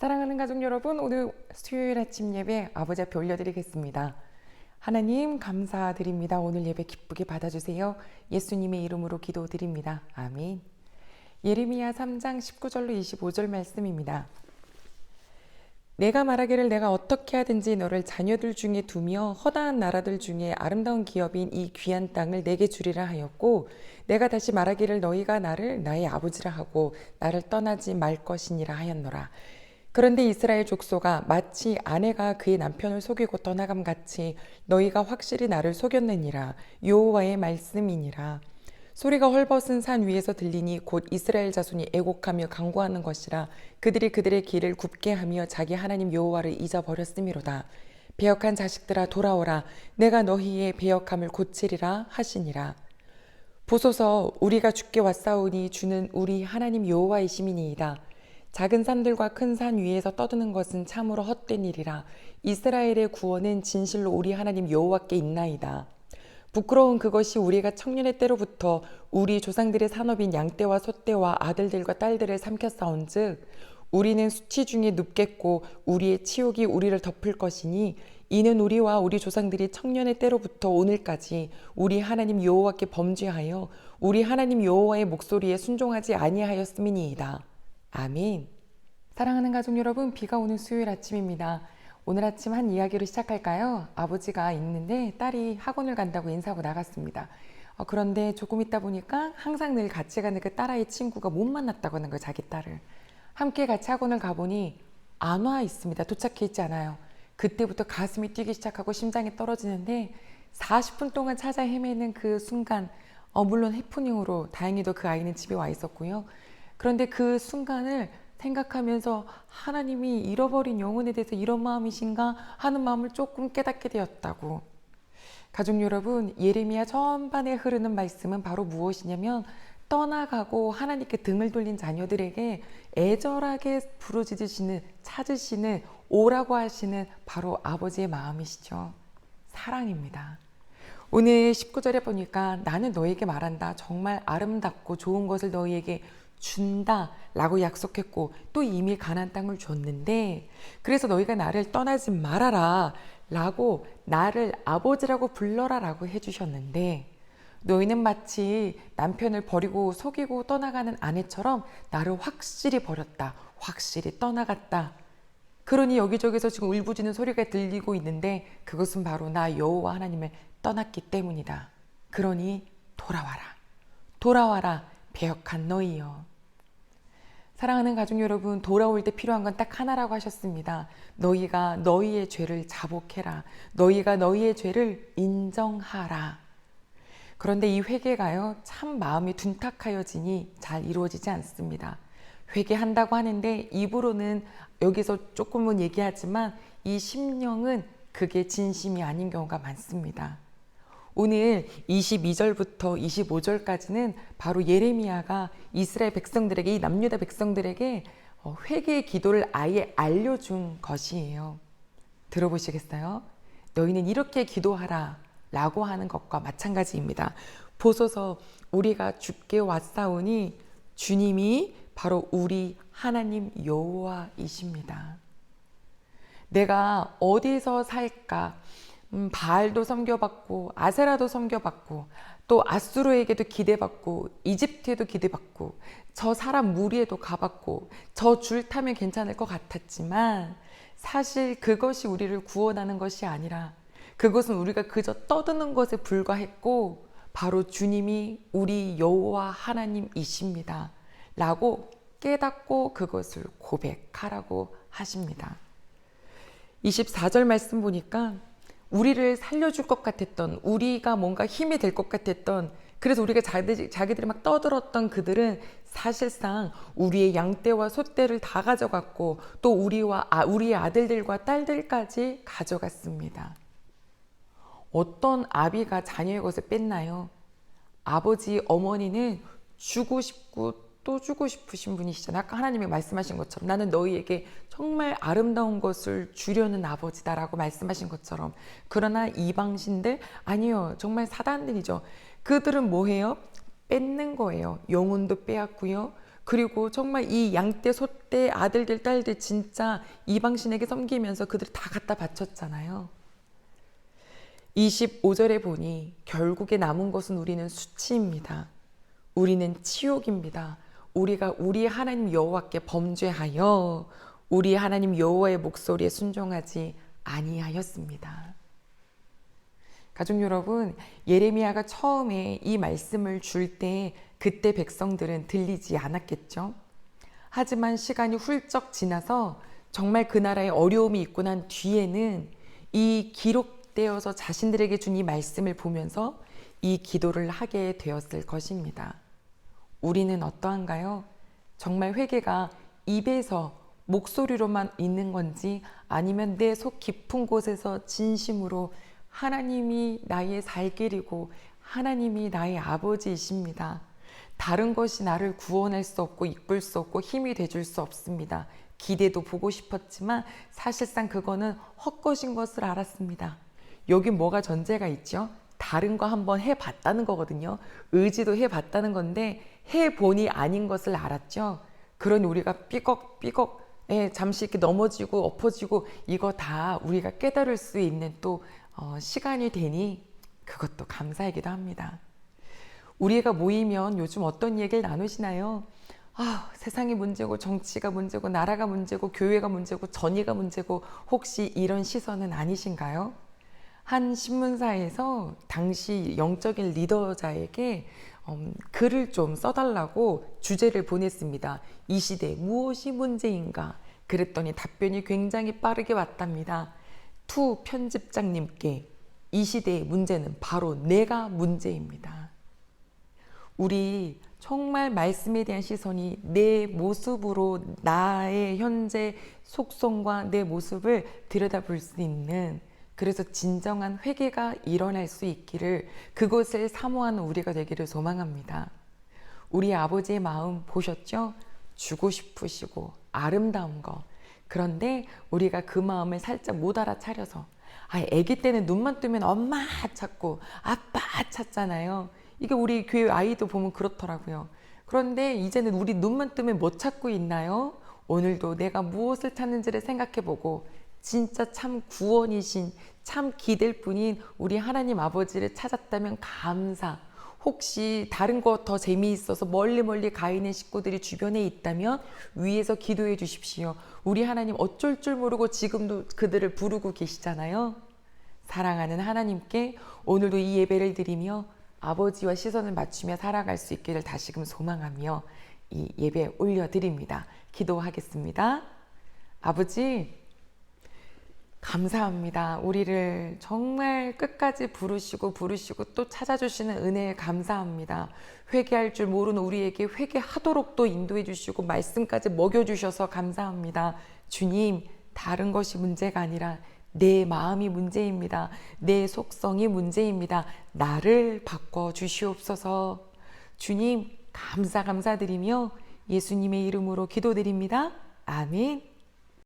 사랑하는 가족 여러분, 오늘 수요일 아침 예배 아버지 앞에 올려드리겠습니다. 하나님 감사드립니다. 오늘 예배 기쁘게 받아주세요. 예수님의 이름으로 기도드립니다. 아멘. 예레미야 3장 19절로 25절 말씀입니다. 내가 말하기를 내가 어떻게 하든지 너를 자녀들 중에 두며 허다한 나라들 중에 아름다운 기업인 이 귀한 땅을 내게 주리라 하였고 내가 다시 말하기를 너희가 나를 나의 아버지라 하고 나를 떠나지 말 것이니라 하였노라. 그런데 이스라엘 족속아 마치 아내가 그의 남편을 속이고 떠나감 같이 너희가 확실히 나를 속였느니라. 여호와의 말씀이니라. 소리가 헐벗은 산 위에서 들리니 곧 이스라엘 자손이 애곡하며 강구하는 것이라. 그들이 그들의 길을 굽게 하며 자기 하나님 여호와를 잊어버렸음이로다. 배역한 자식들아 돌아오라. 내가 너희의 배역함을 고치리라 하시니라. 보소서 우리가 주께 왔사오니 주는 우리 하나님 여호와이시미니이다 작은 산들과 큰 산 위에서 떠드는 것은 참으로 헛된 일이라 이스라엘의 구원은 진실로 우리 하나님 여호와께 있나이다. 부끄러운 그것이 우리가 청년의 때로부터 우리 조상들의 산업인 양떼와 소떼와 아들들과 딸들을 삼켰사온즉 우리는 수치 중에 눕겠고 우리의 치욕이 우리를 덮을 것이니 이는 우리와 우리 조상들이 청년의 때로부터 오늘까지 우리 하나님 여호와께 범죄하여 우리 하나님 여호와의 목소리에 순종하지 아니하였음이니이다. 아멘. 사랑하는 가족 여러분, 비가 오는 수요일 아침입니다. 오늘 아침 한 이야기로 시작할까요? 아버지가 있는데 딸이 학원을 간다고 인사하고 나갔습니다. 어, 그런데 조금 있다 보니까 항상 늘 같이 가는 그 딸아이 친구가 못 만났다고 하는 거예요, 자기 딸을. 함께 같이 학원을 가보니 안 와 있습니다. 도착해 있지 않아요. 그때부터 가슴이 뛰기 시작하고 심장이 떨어지는데 40분 동안 찾아 헤매는 그 순간, 어, 물론 해프닝으로 다행히도 그 아이는 집에 와 있었고요. 그런데 그 순간을 생각하면서 하나님이 잃어버린 영혼에 대해서 이런 마음이신가 하는 마음을 조금 깨닫게 되었다고. 가족 여러분, 예레미야 전반에 흐르는 말씀은 바로 무엇이냐면 떠나가고 하나님께 등을 돌린 자녀들에게 애절하게 부르짖으시는 찾으시는 오라고 하시는 바로 아버지의 마음이시죠. 사랑입니다. 오늘 19절에 보니까 나는 너에게 말한다. 정말 아름답고 좋은 것을 너희에게 준다 라고 약속했고 또 이미 가난 땅을 줬는데 그래서 너희가 나를 떠나지 말아라 라고 나를 아버지라고 불러라 라고 해주셨는데 너희는 마치 남편을 버리고 속이고 떠나가는 아내처럼 나를 확실히 버렸다 확실히 떠나갔다. 그러니 여기저기서 지금 울부짖는 소리가 들리고 있는데 그것은 바로 나 여호와 하나님을 떠났기 때문이다. 그러니 돌아와라. 돌아와라 배역한 너희여 사랑하는 가족 여러분, 돌아올 때 필요한 건 딱 하나라고 하셨습니다. 너희가 너희의 죄를 자복해라. 너희가 너희의 죄를 인정하라. 그런데 이 회개가요, 참 마음이 둔탁하여지니 잘 이루어지지 않습니다. 회개한다고 하는데 입으로는 여기서 조금은 얘기하지만 이 심령은 그게 진심이 아닌 경우가 많습니다. 오늘 22절부터 25절까지는 바로 예레미야가 이스라엘 백성들에게 이 남유다 백성들에게 어, 회개의 기도를 아예 알려준 것이에요. 들어보시겠어요? 너희는 이렇게 기도하라 라고 하는 것과 마찬가지입니다. 보소서 우리가 죽게 왔사오니 주님이 바로 우리 하나님 여호와이십니다. 내가 어디서 살까? 음, 바알도 섬겨봤고 아세라도 섬겨봤고 또 아수르에게도 기대받고 이집트에도 기대받고 저 사람 무리에도 가봤고 저 줄 타면 괜찮을 것 같았지만 사실 그것이 우리를 구원하는 것이 아니라 그것은 우리가 그저 떠드는 것에 불과했고 바로 주님이 우리 여호와 하나님이십니다. 라고 깨닫고 그것을 고백하라고 하십니다. 24절 말씀 보니까 우리를 살려줄 것 같았던 우리가 뭔가 힘이 될 것 같았던 그래서 우리가 자기들, 자기들이 막 떠들었던 그들은 사실상 우리의 양떼와 소떼를 다 가져갔고 또 우리와 아, 우리의 아들들과 딸들까지 가져갔습니다. 어떤 아비가 자녀의 것을 뺐나요? 아버지 어머니는 주고 싶고 또 주고 싶으신 분이시잖아요. 아까 하나님이 말씀하신 것처럼 나는 너희에게 정말 아름다운 것을 주려는 아버지다라고 말씀하신 것처럼 그러나 이방신들 아니요 정말 사단들이죠. 그들은 뭐해요? 뺏는 거예요. 영혼도 빼앗고요. 그리고 정말 이 양떼, 소떼, 아들들, 딸들 진짜 이방신에게 섬기면서 그들 다 갖다 바쳤잖아요. 25절에 보니 결국에 남은 것은 우리는 수치입니다. 우리는 치욕입니다. 우리가 우리 하나님 여호와께 범죄하여 우리 하나님 여호와의 목소리에 순종하지 아니하였습니다. 가족 여러분, 예레미야가 처음에 이 말씀을 줄 때 그때 백성들은 들리지 않았겠죠. 하지만 시간이 훌쩍 지나서 정말 그 나라에 어려움이 있고 난 뒤에는 이 기록되어서 자신들에게 준 이 말씀을 보면서 이 기도를 하게 되었을 것입니다. 우리는 어떠한가요? 정말 회개가 입에서 목소리로만 있는 건지 아니면 내 속 깊은 곳에서 진심으로 하나님이 나의 살 길이고 하나님이 나의 아버지이십니다. 다른 것이 나를 구원할 수 없고 이끌 수 없고 힘이 돼줄 수 없습니다. 기대도 보고 싶었지만 사실상 그거는 헛것인 것을 알았습니다. 여기 뭐가 전제가 있죠? 다른 거 한번 해봤다는 거거든요. 의지도 해봤다는 건데 해보니 아닌 것을 알았죠. 그러니 우리가 삐걱삐걱 예, 잠시 이렇게 넘어지고 엎어지고 이거 다 우리가 깨달을 수 있는 또 어, 시간이 되니 그것도 감사이기도 합니다. 우리가 모이면 요즘 어떤 얘기를 나누시나요? 아, 세상이 문제고 정치가 문제고 나라가 문제고 교회가 문제고 전의가 문제고 혹시 이런 시선은 아니신가요? 한 신문사에서 당시 영적인 리더자에게 음, 글을 좀 써달라고 주제를 보냈습니다. 이 시대 무엇이 문제인가? 그랬더니 답변이 굉장히 빠르게 왔답니다. 투 편집장님께 이 시대의 문제는 바로 내가 문제입니다. 우리 정말 말씀에 대한 시선이 내 모습으로 나의 현재 속성과 내 모습을 들여다볼 수 있는 그래서 진정한 회개가 일어날 수 있기를 그것을 사모하는 우리가 되기를 소망합니다. 우리 아버지의 마음 보셨죠? 주고 싶으시고 아름다운 거. 그런데 우리가 그 마음을 살짝 못 알아차려서 아, 아기 때는 눈만 뜨면 엄마 찾고 아빠 찾잖아요. 이게 우리 교회 아이도 보면 그렇더라고요. 그런데 이제는 우리 눈만 뜨면 뭐 찾고 있나요? 오늘도 내가 무엇을 찾는지를 생각해 보고 진짜 참 구원이신 참 기댈 분인 우리 하나님 아버지를 찾았다면 감사. 혹시 다른 거 더 재미있어서 멀리 멀리 가 있는 식구들이 주변에 있다면 위에서 기도해 주십시오. 우리 하나님 어쩔 줄 모르고 지금도 그들을 부르고 계시잖아요. 사랑하는 하나님께 오늘도 이 예배를 드리며 아버지와 시선을 맞추며 살아갈 수 있기를 다시금 소망하며 이 예배 올려드립니다. 기도하겠습니다. 아버지, 감사합니다. 우리를 정말 끝까지 부르시고 부르시고 또 찾아주시는 은혜에 감사합니다. 회개할 줄 모르는 우리에게 회개하도록 또 인도해 주시고 말씀까지 먹여 주셔서 감사합니다. 주님, 다른 것이 문제가 아니라 내 마음이 문제입니다. 내 속성이 문제입니다. 나를 바꿔 주시옵소서. 주님, 감사 감사드리며 예수님의 이름으로 기도드립니다. 아멘.